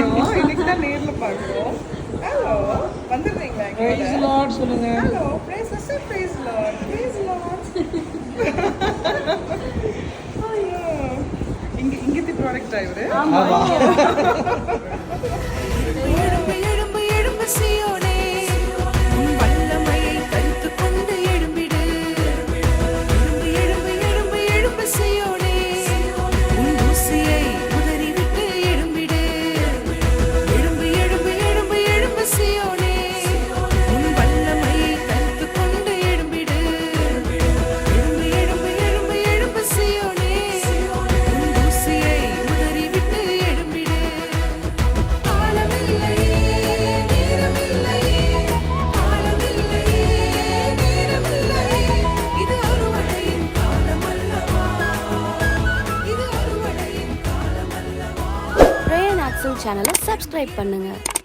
பார்க்குறோம் இன்னைக்கு தான் நேர்ல பார்க்குறோம் ஹலோ வந்துடுறீங்களா the Lord சொல்லுங்க. Hello praise sister praise Lord praise Lord ஐயோ. இங்க இங்கத்தி ப்ராடக்ட் இவரு? ஆமா. மெட்சல் சேனலை சப்ஸ்கிரைப் பண்ணுங்கள்